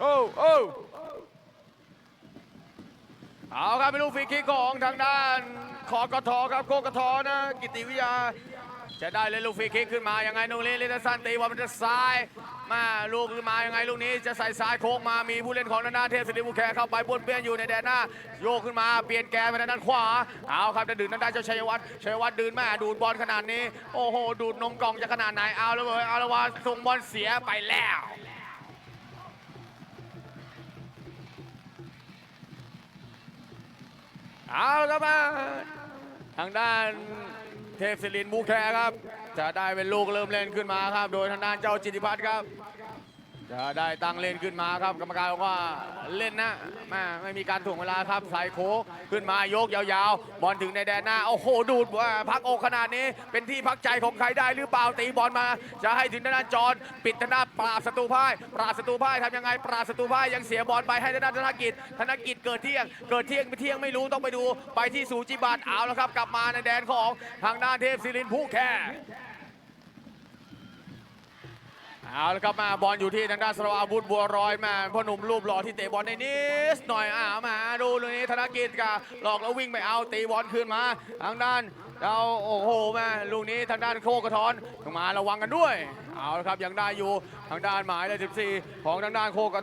โอ้โอ้เอาครับเป็นลูกฟรีคิกของทางด้านขอกทครับโกกทนะ กิติวิทยา จะได้เลยลูกฟรีคิกขึ้นมายังไงนูรีลิตสันตีบอลมันจะซ้ายมาลูกขึ้นมายังไงลูกนี้จะใส่ซ้ายโค้งมามีผู้เล่นของนานาเทพศิริบุแขเข้าไปบนเปี้ยนอยู่ในแดนหน้า โยกขึ้นมาเปลี่ยนแกนไปด้านขวาเอาครับจะดื่นทางด้านเจ้าชัยวัฒน์ชัยวัฒน์ดื่นแม่ดูดบอลขนาดนี้ โอ้โหดูดนมกล่องจะขนาดไหนเอาแล้วเว้ยเอาแล้วว่าส่งบอลเสียไปแล้ว เอาละครับมาทางด้านเทพศิรินบูแคร์ครับ จะได้เป็นลูกเริ่มเล่นขึ้นมาครับ โดยทางด้านเจ้าจิติพัฒน์ครับ จะได้ตั้งเล่นขึ้นมาครับ กรรมการบอกว่าเล่นนะแม่ไม่มีการถ่วงเวลาครับใส่โค้กขึ้นมายกยาวๆ บอลถึงในแดนหน้า โอ้โห ดูดว่าพักอกขนาดนี้ เป็นที่พักใจของใครได้หรือเปล่าตีบอลมา จะให้ถึงด้านจอนปิดทางด้านปราศัตรูพ่าย ปราศัตรูพ่ายทำยังไง ปราศัตรูพ่ายยังเสียบอลไปให้ด้านธนกิจ ธนกิจเกิดเที่ยง เกิดเที่ยงไม่เที่ยงไม่รู้ต้องไปดู ไปที่สูจิบัตเอาแล้วครับ กลับมาในแดนของทางด้านเทพศิรินผู้แค่ เอาและครับมาบอลอยู่ที่ทางด้านสราวุธบัวร้อยมาพ่อหนุ่มรูปหล่อที่เตะบอลในนิดหน่อยอ่ามาดูลูกนี้ธนกิจกับหลอกแล้ววิ่งไปเอาตีบอลคืนมา ทางด้านเราโอ้โหมาลูกนี้ทางด้านโคกระทอนมาระวังกันด้วย เอาละครับยังได้อยู่ทางด้านหมายเลข14 ของทางด้านโคกระ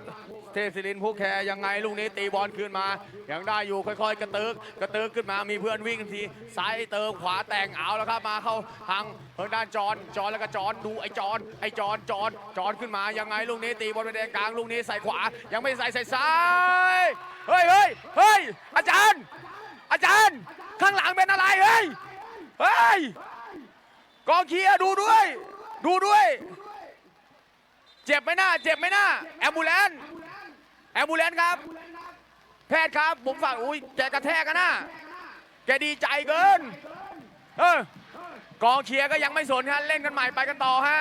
ทพศิรินผู้แคร์ยังไงลูกนี้ตีบอลคืนมา ยังได้อยู่ค่อยๆ กระตึกกระตึกขึ้นมามีเพื่อนวิ่งทันทีซ้ายเติมขวาแต่งเอาแล้วครับมาเข้าทางทางด้านจอนจอนแล้วก็จอนดูไอ้จอนไอ้จอนจอนจอนขึ้นมายังไงลูกนี้ตีบอลไปแดนกลางลูกนี้ใส่ขวา ยังไม่ใส่ใส่ซ้ายเฮ้ยเฮ้ยเฮ้ยอาจารย์ อาจารย์ ข้างหลังเป็นอะไรเฮ้ยเฮ้ยกองเชียดูด้วย ดูด้วย เจ็บไหมหน้าเจ็บไหมหน้าแอมบูเลน แอมบูเลนครับ แพทย์ครับ ผมฝากอุ้ยแกกระแทกกันนะแกดีใจเกิน เออกองเชียร์ก็ยังไม่สนฮะเล่นกันใหม่ไปกันต่อฮะ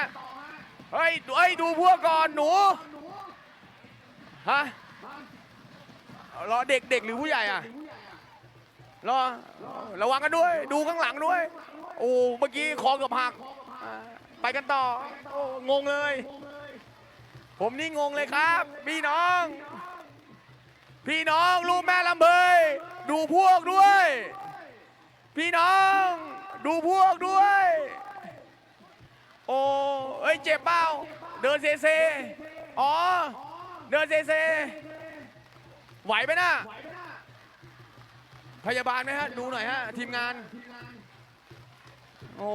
เฮ้ยเฮ้ยดูพวกก่อนหนูฮะรอเด็กเด็กหรือผู้ใหญ่อะรอระวังกันด้วย ดูข้างหลังด้วย โอ้เมื่อกี้คอเกือบหัก ไปกันต่องงเลย ผมนี่งงเลยครับพี่น้อง พี่น้องลูกแม่ลำเบยดูพวกด้วย พี่น้องดูพวกด้วย โอ้เอ้ยเจ็บเปล่าเดินเซเซอ๋อ เดินเซเซไหวไหมนะพยาบาลไหมฮะดูหน่อยฮะทีมงาน โอ้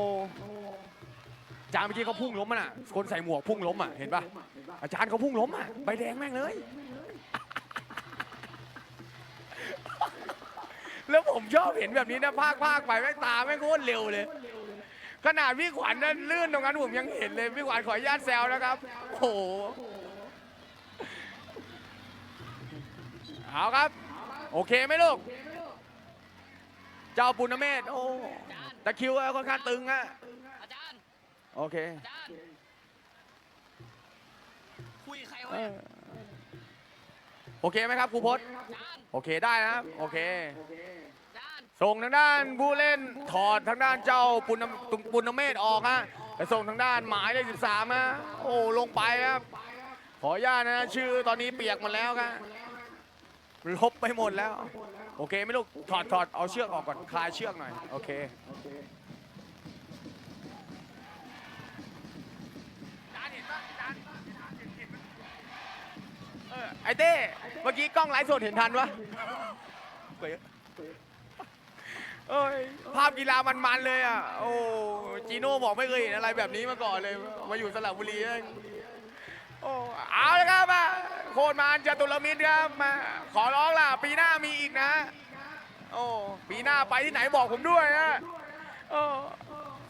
จารย์เมื่อกี้เขาพุ่งล้มมันอะคนใส่หมวกพุ่งล้มอะเห็นปะอาจารย์เขาพุ่งล้มอะใบแดงแม่งเลย แล้วผมชอบเห็นแบบนี้นะภาคภาคไปแม่งตาแม่งโคตรเร็วเลย ขนาดพี่ขวัญนั่นลื่นตรงนั้นผมยังเห็นเลยพี่ขวัญขออนุญาตแซวนะครับ โอ้โหเอาครับ โอเคไหมลูก เจ้าปุณเมธโอ้ตะคริวค่อนข้างตึงอะอาจารย์โอเค อาจารย์คุยกับใครวะเอเนี่ยอ โอเคไหมครับครูพจน์อาจารย์โอเคได้นะครับโอเคอาจารย์ส่งทางด้านผู้เล่นถอดทางด้านเจ้าปุณณปุณณเมธออกฮะแต่ส่งทางด้านหมายเลข13ฮะโอ้ลงไปครับ ขออนุญาตนะชื่อตอนนี้เปียกหมดแล้วครับลบไปหมดแล้ว โอเคไหม่ลูกถอดถอดเอาเชือกออกก่อนคลายเชือกหน่อยโอเคเออไอเต้ เมื่อกี้กล้องไลฟ์สดเห็นทันปะเอ้ยภาพกีฬามันๆเลยอะ โอ้จีโน่บอกไม่เคยเห็นอะไรแบบนี้มาก่อนเลย มาอยู่สระบุรีโอ้เอาเลยครับมาโคตรมานจตุรมิตรครับมาขอร้องล่ะ ปีหน้ามีอีกนะ โอ้ปีหน้าไปที่ไหนบอกผมด้วยนะโอ้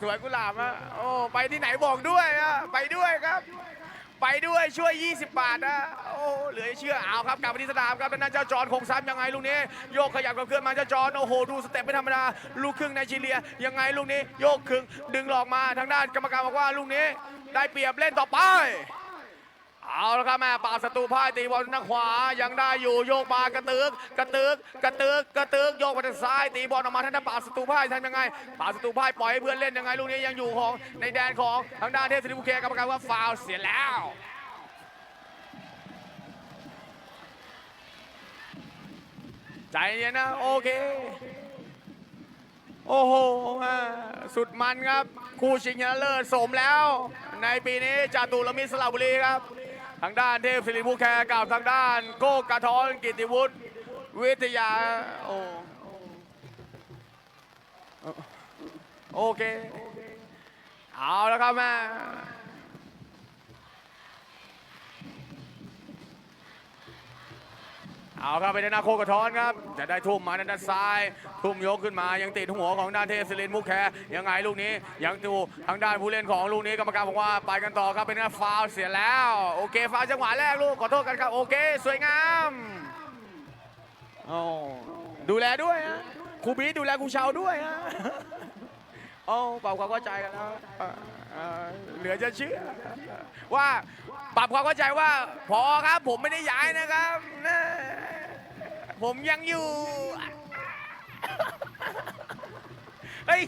สวยกุหลาบอะโอ้ไปที่ไหนบอกด้วยอะไปด้วยครับ ไปด้วยช่วย 20 บาทนะโอ้เหลือเชื่อเอาครับกลับไปที่สนามครับด้านหน้าเจ้าจอนคงซ้ำยังไงลูกนี้โยกขยับกับเคลื่อนมาเจ้าจอนโอ้โหดูสเต็ปไม่ธรรมดาลูกครึ่งไนจีเรียยังไงลูกนี้โยกครึ่งดึงหลอกมาทางด้านกรรมการบอกว่าลูกนี้ได้เปรียบเล่นต่อไป เอาละครับแม่ปาบศัตรูพ่ายตีบอลทางขวายังได้อยู่โยกมากระตึกกระตึกกระตึกกระตึกโยกมาทางซ้ายตีบอลออกมาทางด้านปาบศัตรูพ่ายทำยังไงปาบศัตรูพ่ายปล่อยให้เพื่อนเล่นยังไงลูกนี้ยังอยู่ของในแดนของทางด้านเทพศิริบุเคกรรมการว่าฟาวล์เสียแล้วใจเย็นนะโอเค โอ้โหสุดมันครับ คู่ชิงชนะเลิศสมแล้ว ในปีนี้จาตุรมิตรสระบุรีครับ ทางด้านเทพศิริภูแคร์กับทางด้านโก้กระท้อนกิติวุฒิวิทยาโอ้โอเค เอาแล้วครับแม่ เอาครับไปด้านหน้าโคกระท้อนครับ จะได้ทุ่มมาด้านซ้าย ทุ่มยกขึ้นมายังติดหัวของด้านเทพศิรินมุกแคยังไงลูกนี้ยังดูทางด้านผู้เล่นของลูกนี้กรรมการบอกว่าไปกันต่อครับเป็นหน้าฟาวเสียแล้ว โอเคฟาวจังหวะแรกลูกขอโทษกันครับโอเค สวยงามโอ้ดูแลด้วยฮะครูบีดูแลครูเชาด้วยฮะโอ้ปรับความเข้าใจกันแล้วเหลือจะเชื่อว่าปรับความเข้าใจว่าพอครับผมไม่ได้ย้ายนะครับ ผมยังอยู่ เฮ้ย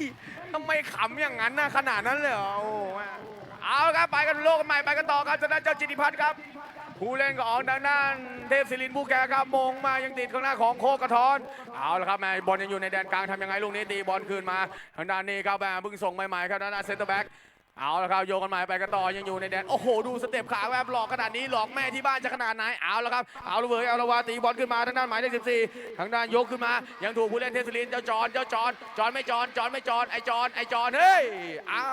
ทำไมขำอย่างนั้นนะขนาดนั้นเลยเหรอโอ้เอาครับไปกันโลกกันใหม่ไปกันต่อครับจานั้นเจ้าจิติพัฒน์ครับ ผู้เล่นของทางด้านเทพศิรินผู้แก่ครับมงมายังติดข้างหน้าของโคกระทอน เอาละครับแม่บอลยังอยู่ในแดนกลางทำยังไงลูกนี้ตีบอลคืนมาทางด้านนี้ครับแม่เพิ่งส่งใหม่ๆครับทางด้านเซนเตอร์แบ็ก เอาละครับโยกกันใหม่ไปกันต่อยังอยู่ในแดน โอ้โห ดูสเต็ปขาแบบหลอกขนาดนี้หลอกแม่ที่บ้านจะขนาดไหนเอาละครับเอาละเวยเอาละวาตีบอลขึ้นมาทางด้านหมายเลข14 ทางด้านยกขึ้นมา ยังถูกผู้เล่นเทพศินเจ้าจอนเจ้าจอนจอนไม่จอนจอนไม่จอนไอจอนไอจอนเฮ้ยเอา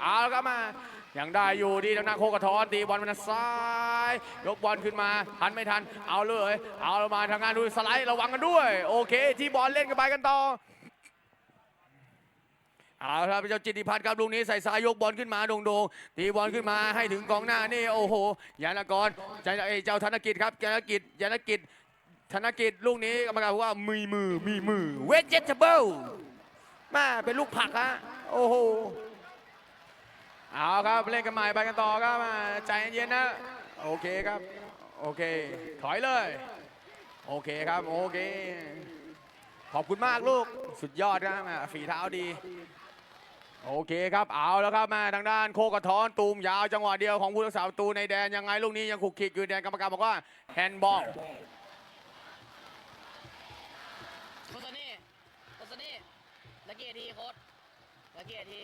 เอาละครับมายังได้อยู่ที่ทางด้านโคกระทอนตีบอลมาทางซ้าย ยกบอลขึ้นมาทันไม่ทัน เอาเลย เอาลงมาทางงานดูสไลด์ระวังกันด้วย โอเค ที่บอลเล่นกันไปกันต่อ เอาครับเจ้าจิติพัฒน์ครับลูกนี้ใส่ซ้ายยกบอลขึ้นมาโด่งๆตีบอลขึ้นมาให้ถึงกองหน้านี่โอ้โหยานกรใจเอ้เจ้าธนกิจครับยานกิจยานกิจธนกิจลูกนี้กรรมการบอกว่ามีมือมีมือเวจเจเบิลมาเป็นลูกผักฮะโอ้โหเอาครับเล่นกันใหม่ไปกันต่อครับใจเย็นๆนะโอเคครับโอเค ถอยเลย โอเคครับโอเค ขอบคุณมากลูกสุดยอดครับฝีเท้าดี โอเคครับเอาแล้วครับมาทางด้านโคกระท้อนตูมยาวจังหวะเดียวของผู้รักษาประตูในแดนยังไงลูกนี้ยังขุกขิกอยู่แดนกรรมการบอกว่าแฮนด์บอลโคตนี่โคตนี่ละเกียรทีโคตรละเกียรที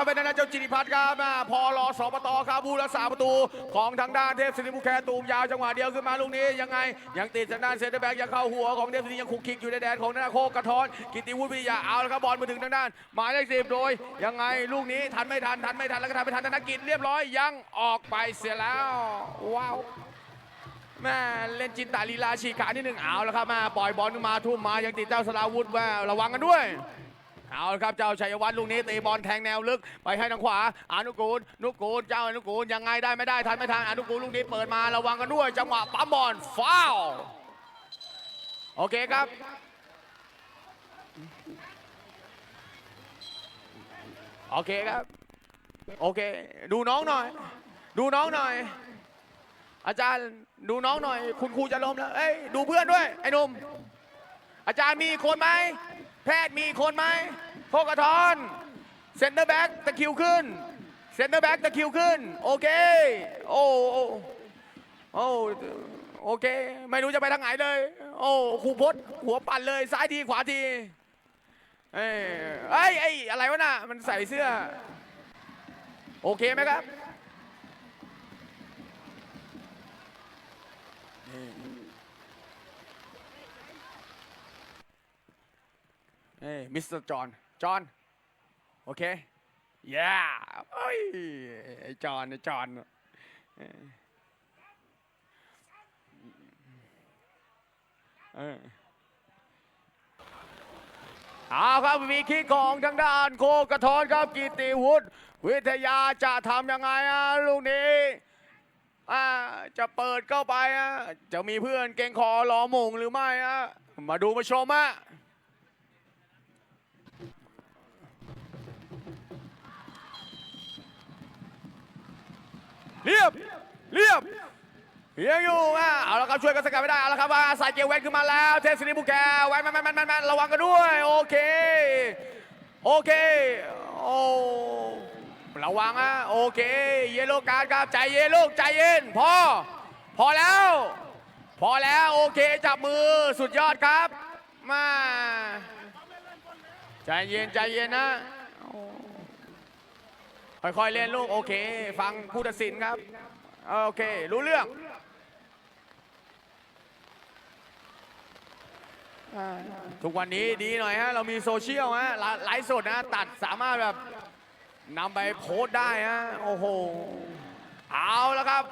ครับเป็นทางด้านเจ้าจิติพัฒน์ครับอ่าพอรอสปตครับผู้รักษาประตูของทางด้านเทพศิริมุแคตูมยาวจังหวะเดียวขึ้นมาลูกนี้ยังไง ยังติดทางด้านเซนเตอร์แบ็กยังเข้าหัวของเทพศิริยังคุกคิกอยู่ในแดนของทาโคกกระทอนกิติวุฒิวิยาเอาแล้วครับบอลมาถึงทางด้านหมายเลขสิบโดย ยังไงลูกนี้ทันไม่ทันทันไม่ทันแล้วก็ทันไม่ทันธนกิจเรียบร้อยยังออกไปเสียแล้วว้าวแม่เล่นจินตาลีลาฉีกขานิดหนึ่งเอาแล้วครับมาปล่อยบอลมาทุ่มมายังติดเจ้าสลาวุธแม่ระวังกันด้วย เอาละครับเจ้าชัยวัฒน์ลูกนี้ตีบอลแทงแนวลึกไปให้ทางขวาอนุกูลนุกูลเจ้าอนุกูลยังไงได้ไม่ได้ทันไม่ทันอนุกูลลูกนี้เปิดมาระวังกันด้วยจังหวะปั๊มบอลฟาวล์โอเคครับโอเคครับโอเค ดูน้องหน่อย ดูน้องหน่อย อาจารย์ดูน้องหน่อย คุณครูจะล้มแล้วเอ้ยดูเพื่อนด้วยไอ้นุ่มอาจารย์มีคนไหม ทย์มีคนไหมโคกทอนเซนเตอร์แบ็กตะคิวขึ้นเซนเตอร์แบ็กตะคิวขึ้น โอเค โอ้โอ้โอ้โอเค ไม่รู้จะไปทางไหนเลย โอ้ครูพจน์หัวปั่นเลยซ้ายทีขวาทีเอ้ยเอ้ยไอ้อะไรวะน่ะมันใส่เสื้อ โอเคไหมครับ เฮ้มิสเตอร์จอห์นจอห์นโอเค yeah เอ้ยไอ้จอห์นไอ้จอห์นเออเอาครับมีคิกของทางด้านโคกระทอนครับกิติวุฒิวิทยาจะทำยังไงอะลูกนี้อ่าจะเปิดเข้าไปอะจะมีเพื่อนเก่งคอรอมงหรือไม่อะมาดูมาชมอะ เรียบ เรียบเฮียงอยู่อะเอาละครับช่วยกันสกัดไม่ได้เอาละครับว่าใส่เกียร์แวนขึ้นมาแล้วเทสซินิบุแกแวนแมนแมนแมนแมนแมนระวังกันด้วยโอเคโอเคโอ้ระวังอะโอเคเยลโลการ์ดครับใจเย็นลูกใจเย็นพอพอแล้ว พอแล้วโอเคจับมือสุดยอดครับมาใจเย็นใจเย็นนะ ค่อยๆเล่นลูกโอเค ฟังผู้ตัดสินครับ โอเค รู้เรื่องทุกวันนี้ดีหน่อยฮะ เรามีโซเชียลฮะไลฟ์สดนะ ตัดสามารถแบบนำไปโพสได้ฮะ โอ้โห เอาแล้วครับ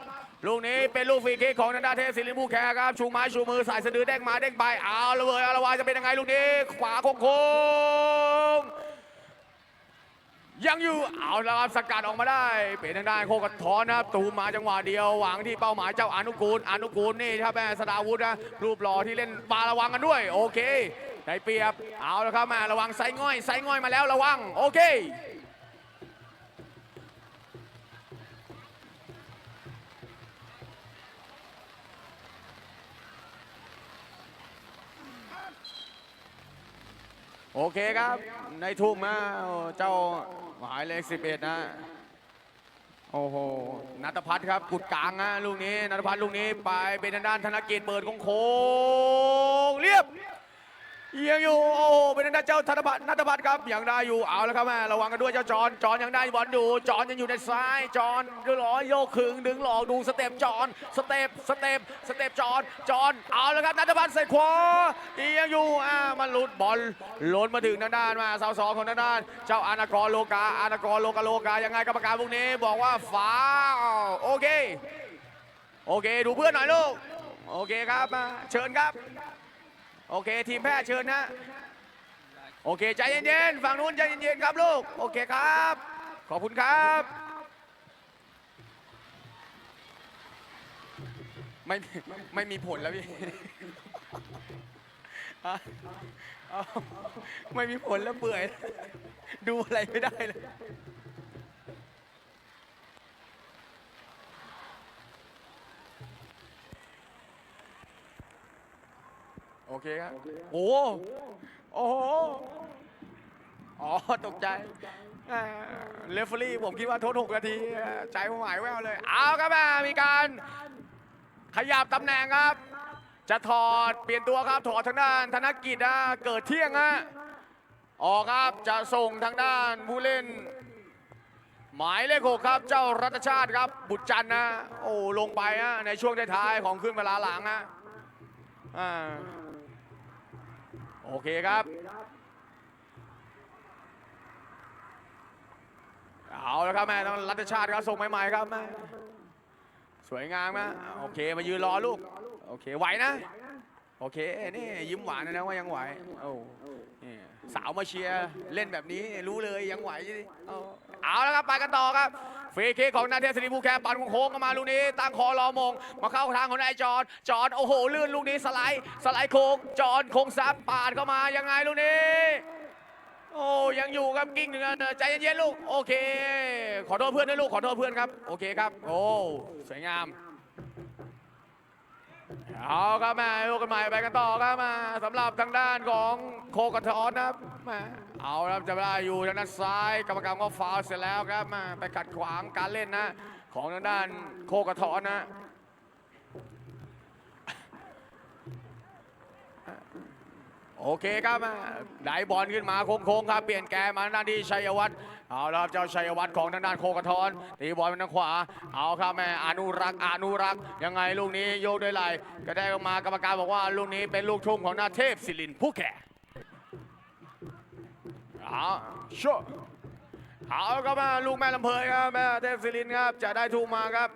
ลูกนี้เป็นลูกฟรีคิกของนันดาเทพศิริผู้แคร์ครับ ชูไม้ชูมือใส่สะดือเด้งมาเด้งไป เอาละเว้ยอาละวาจะเป็นยังไงลูกนี้ ขวาโค้ง ยังอยู่เอาแล้วครับสกัดออกมาได้ เป็นทางด้านโคกระท้อนนะครับตูมมาจังหวะเดียวหวังที่เป้าหมายเจ้าอนุกูลอนุกูลนี่ครับแม่สดาวุธนะรูปหล่อที่เล่นปาระวังกันด้วย โอเคได้เปรียบเอาแล้วครับแม่ระวังไซง่อยไซง่อยมาแล้วระวัง โอเค โอเคครับ ในทุ่มนะเจ้าหมายเลข 11 นะ โอ้โหนัทพัฒน์ครับกุดกลางนะลูกนี้นัทพัฒน์ลูกนี้ไปเป็นทางด้านธนกิจเปิดโค้งเรียบ ยังอยู่โอ้โหเป็นทางด้านเจ้าธนพัฒน์นัทพัฒน์ครับยังได้อยู่เอาแล้วครับแม่ระวังกันด้วยเจ้าจอนจอนยังได้บอลอยู่จอนยังอยู่ในซ้ายจอนก็หลอโยกขึงดึงหลอกดูสเต็ปจอนสเต็ปสเต็ปสเต็ปจอนจอนเอาแล้วครับนัทพัฒน์ใส่ขวาเอียงอยู่อ่ามันหลุดบอลหล่นมาถึงทางด้านมาเสาสองของทางด้านเจ้าอานากรโลกาอานากรโลกาโลกายังไงกรรมการพวกนี้บอกว่าฟาวล์โอเคโอเค ดูเพื่อนหน่อยลูกโอเคครับมาเชิญครับ โอเค ทีมแพทย์เชิญนะโอเคใจเย็นๆฝั่งนู้นใจเย็นๆครับลูกโอเคครับ ขอบคุณครับ ไม่ไม่มีผลแล้วพี่ไม่มีผลแล้วเปื่อย ดูอะไรไม่ได้เลย โอเคครับ โอ้โหโอ้โหอ๋อ ตกใจเลฟเฟอรี่ผมคิดว่าโทษหกนาที ใจผมหายแววเลย เอาครับอ่มีการขยับตำแหน่งครับ จะถอดเปลี่ยนตัวครับถอดทางด้านธนกิจนะเกิดเที่ยงฮะออกครับจะส่งทางด้านผู้เล่น หมายเลขหกครับ เจ้ารัตชาติครับ บุตรจันนะ โอ้ลงไปฮะในช่วงท้ายๆของขึ้นเวลาหลังฮะอ่า โอเคครับ เอาแล้วครับแม่ต้องรัตชาติครับส่งใหม่ๆครับแม่สวยงามนะโอเคมายืนรอลูก โอเคไหวนะ โอเคนี่ยิ้มหวานนะว่ายังไหวโอ้นี่สาวมาเชียร์เล่นแบบนี้รู้เลยยังไหว เอาแล้วครับไปกันต่อครับฟรีคิกของนาเทพศิริภูแคปันโค้งเข้ามาลูกนี้ ตั้งคอรอมง มาเข้าทางของนายจอนจอนโอ้โหลื่นลูกนี้สไลด์สไลด์โค้งจอนโค้งซับปาดเข้ามายังไงลูกนี้โอ้ยังอยู่ครับกิ้งหนึ่งใจเย็นๆลูกโอเค ขอโทษเพื่อนด้วยลูกขอโทษเพื่อนครับโอเคครับ โอ้สวยงามเอาครับม่ลูกกันใหม่ไปกันต่อครับมาสำหรับทางด้านของโคกระทอนนะครับมา เอาครับจะได้อยู่ทางด้านซ้ายกรรมการก็ฟาวเสร็จแล้วครับมาไปขัดขวางการเล่นนะ ของทางด้านโคกระทอนนะโอเคครับอะได้บอลขึ้นมาโค้งๆครับเปลี่ยนแกมาทางด้านที่ชัยวัฒน์เอาละครับเจ้าชัยวัฒน์ของทางด้านโคกระทอนตีบอลไปทางขวา เอาครับแม่อนุรักษ์อนุรักษ์ยังไงลูกนี้โยกด้วยไหลก็ได้ออกมากรรมการบอกว่าลูกนี้เป็นลูกทุ่มของนาเทพศิรินผู้แก่ เอาชัวเอาครับแม่ลูกแม่ลำเพยครับแม่เทพศิรินครับจะได้ทุ่มมาครับ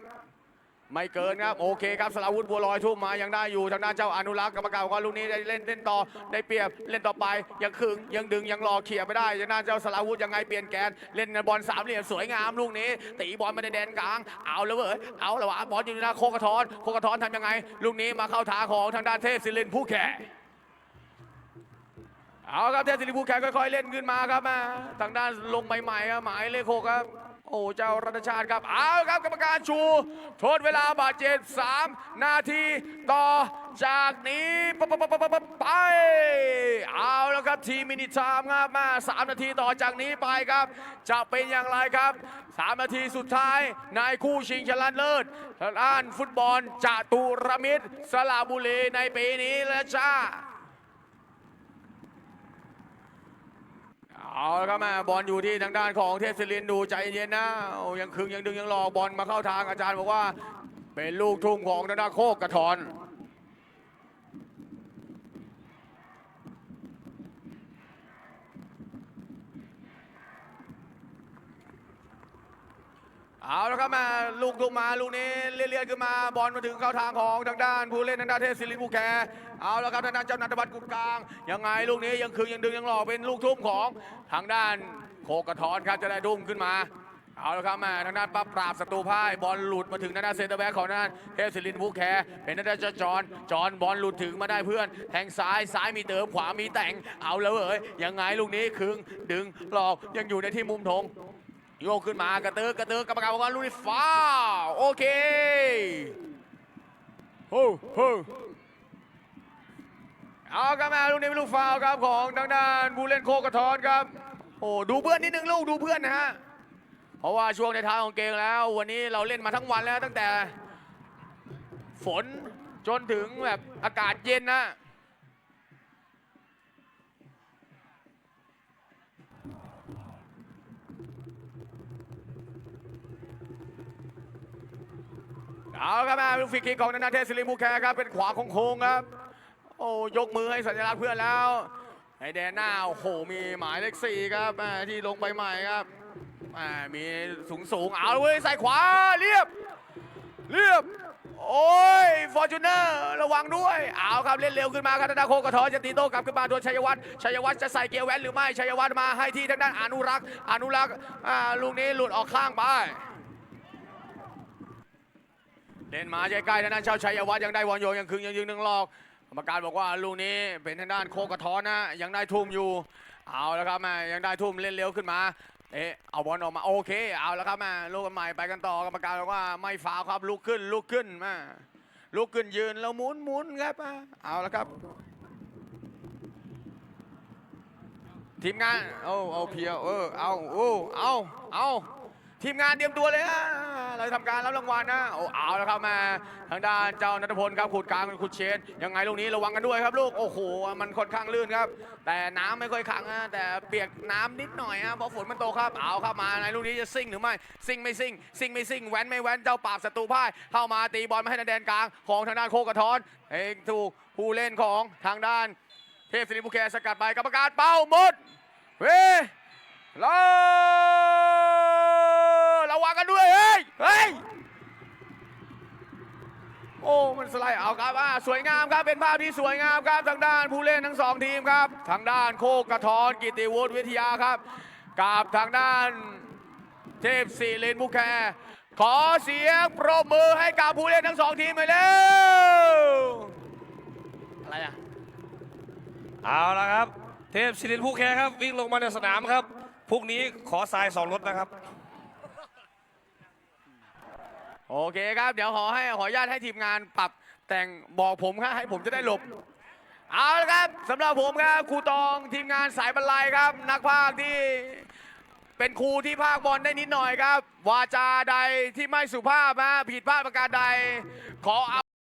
ไม่เกินครับโอเคครับสลาวุธบัวลอยทุ่มมายังได้อยู่ทางด้านเจ้าอนุรักษ์กรรมการกว่าลูกนี้ได้เล่นเล่นต่อได้เปรียบเล่นต่อไปยังขึงยังดึงยังรอเขี่ยไม่ได้ทางด้านเจ้าสลาวุธยังไงเปลี่ยนแกนเล่นบอลสามเหลี่ยมสวยงามลูกนี้ ตีบอลมาในแดนกลางเอาแล้วเว้ยเอาแล้ววะบอลอยู่ในหน้าโคกระทอนโคกระทอนทำยังไง ลูกนี้มาเข้าทางของทางด้านเทพศิรินผู้แข่ เอาครับเทพศิรินทร์ผู้แข่ค่อยๆเล่นขึ้นมาครับมาทางด้านลงใหม่ๆครับหมายเลขหกครับโอ้เจ้ารัตชาติครับเอาครับกรรมการชู โทษเวลาบาดเจ็บ3 นาทีต่อจากนี้ไปเอาแล้วครับทีมินิทามครับมา 3 นาทีต่อจากนี้ไปครับ จะเป็นอย่างไรครับ 3 นาทีสุดท้ายในคู่ชิงชนะเลิศทางด้านฟุตบอลจตุรมิตรสระบุรีในปีนี้แล้วจ้า เอาละครับแม่บอลอยู่ที่ทางด้านของเทพศิรินดูใจเย็นนะยังคึงยังดึงยังรอบอลมาเข้าทางอาจารย์บอกว่า เป็นลูกทุ่งของทางด้านโคกกระทอนเอาละครับแม่ลูกทุ่งมาลูกนี้เลื่อนๆขึ้นมาบอลมาถึงเข้าทางของทางด้านผู้เล่นทางด้านเทพศิรินผู้แค เอาและครับทางด้านเจ้านัทบัตรกุลกลาง ยังไงลูกนี้ยังคึงยังดึงยังรอเป็นลูกทุ่งของทางด้านโคกระทอนครับจะได้ดุ้มขึ้นมาเอาละครับแม่ทางด้านปั๊บปราบศัตรูพ่ายบอลหลุดมาถึงทางด้านเซนเตอร์แบ็กของด้านเทพศิรินผู้แคร์เป็นทางด้านเจ้าจอนจอนบอลหลุดถึงมาได้เพื่อน แทงซ้ายซ้ายมีเติมขวามีแต่ง เอาแล้วเอ้ยยังไงลูกนี้คึงดึงหลอกยังอยู่ในที่มุมธงโยกขึ้นมากระเตือกระเตือกรรมการบอกว่าลูกนี้ฟ้าวโอเคโอ้โห เอาครับแม่ลูกนี้เป็นลูกฟาวครับของทางด้านผู้เล่นโคกระทอนครับ โอ้ดูเพื่อนนิดนึงลูกดูเพื่อนนะฮะ เพราะว่าช่วงในท้ายของเกมแล้ว วันนี้เราเล่นมาทั้งวันแล้วตั้งแต่ ฝนจนถึงแบบอากาศเย็นนะเอาครับแม่ลูกฟรีคิกของนานาเทพศิริมูแคร์ครับเป็นขวาของโค้งครับ อ้ยกมือให้สัญลักษณ์เพื่อนแล้วในแดนหน้าโอ้โหมีหมายเลขสี่ครับที่ลงไปใหม่ครับม่มีสูงสูงเอาเลยใส่ขวาเรียบ เรียบ โอ้ยฟอร์จูเนอร์ระวังด้วยเอาครับเล่นเร็วขึ้นมาครับธนาโคกระทอจะตีโต้กลับขึ้นมาโดนชัยวัฒน์ชัยวัฒน์จะใส่เกียร์แว้นหรือไม่ชัยวัฒน์มาให้ที่ทางด้านอนุรักษ์อนุรักษ์ลูกนี้หลุดออกข้างไปเล่นมาใกล้ๆทางด้านเจ้าชัยวัฒน์ยังได้บอลโยยังคึงยังยืนหนึ่งหลอก รรมการบอกว่าลูกนี้เป็นทางด้านโคกระท้อนนะ ยังได้ทุ่มอยู่ เอาแล้วครับแม่ยังได้ทุ่มเล่นเร็วขึ้นมา เอ๊ะเอาบอลออกมาโอเค เอาแล้วครับแม่ลูกใหม่ไปกันต่อกรรมการบอกว่าไม่ฟาวครับลุกขึ้นลุกขึ้นม่ลุกขึ้นยืนแล้วหมุนหมุนครับเอาแล้วครับ ทีมงานเอาเอาเพียวเออเอาโอ้เอาเอา ทีมงานเตรียมตัวเลยฮะเราจะทำการรับรางวัลนะโอ้เอาแล้วครับมาทางด้านเจ้านัทพลครับขุดกลางขุดเชนยังไงลูกนี้ระวังกันด้วยครับลูกโอ้โหมันค่อนข้างลื่นครับ แต่น้ำไม่ค่อยขังนะแต่เปียกน้ำนิดหน่อยฮะเพราะฝนมันตกครับเอาครับมาในลูกนี้จะซิ่งหรือไม่ซิ่งไม่ซิ่งซิ่งไม่ซิ่งแว้นไม่แว้นเจ้าปราบศัตรูพ่ายเข้ามาตีบอลมาให้ในแดนกลางของทางด้านโคกระท้อนเองถูกผู้เล่นของทางด้านเทพศิริภูแคสกัดไปกรรมการเป้าหมดเฮ้ยเรา ระวังกันด้วยเฮ้ยเฮ้ยโอ้มันสไลด์เอาครับอ่าสวยงามครับเป็นภาพที่สวยงามครับทางด้านผู้เล่นทั้งสองทีมครับ ทางด้านโคกกระทอนกิติวุฒิวิทยาครับกับทางด้านเทพศิรินภูแคขอเสียงปรบมือให้กับผู้เล่นทั้งสองทีมไปแล้วอะไรอะเอาละครับ เทพศิรินผู้แคครับวิ่งลงมาในสนามครับพรุ่งนี้ขอทรายสองรถนะครับ โอเคครับ เดี๋ยวขอให้ขออนุญาตให้ทีมงานปรับแต่งบอกผมครับให้ผมจะได้หลบ เอาละครับสำหรับผมครับครูตองทีมงานสายบรรลัยครับ นักภาคที่เป็นครูที่ภาคบอลได้นิดหน่อยครับ วาจาใดที่ไม่สุภาพนะผิดพลาดประการใด ขออ